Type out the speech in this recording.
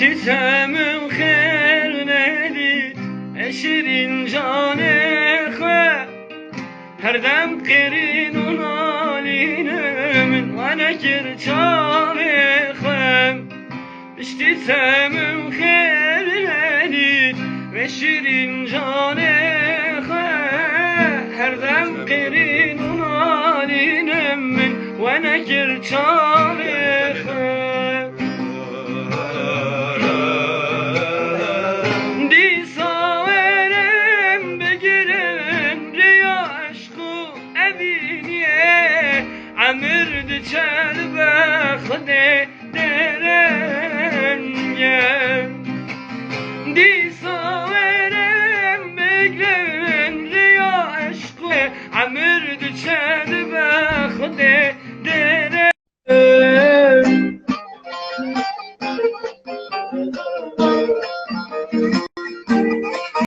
تمام خير ندید اشرین جان خواه هر دم قرین و نالین من و نکر چال خواه بشتی تمام خیر ندید و شیرین جان خواه هر دم قرین و نالین من و نکر چال Ömür düşer ve deren gel. Disa verem bekleyen riya aşkı Ömür düşer ve deren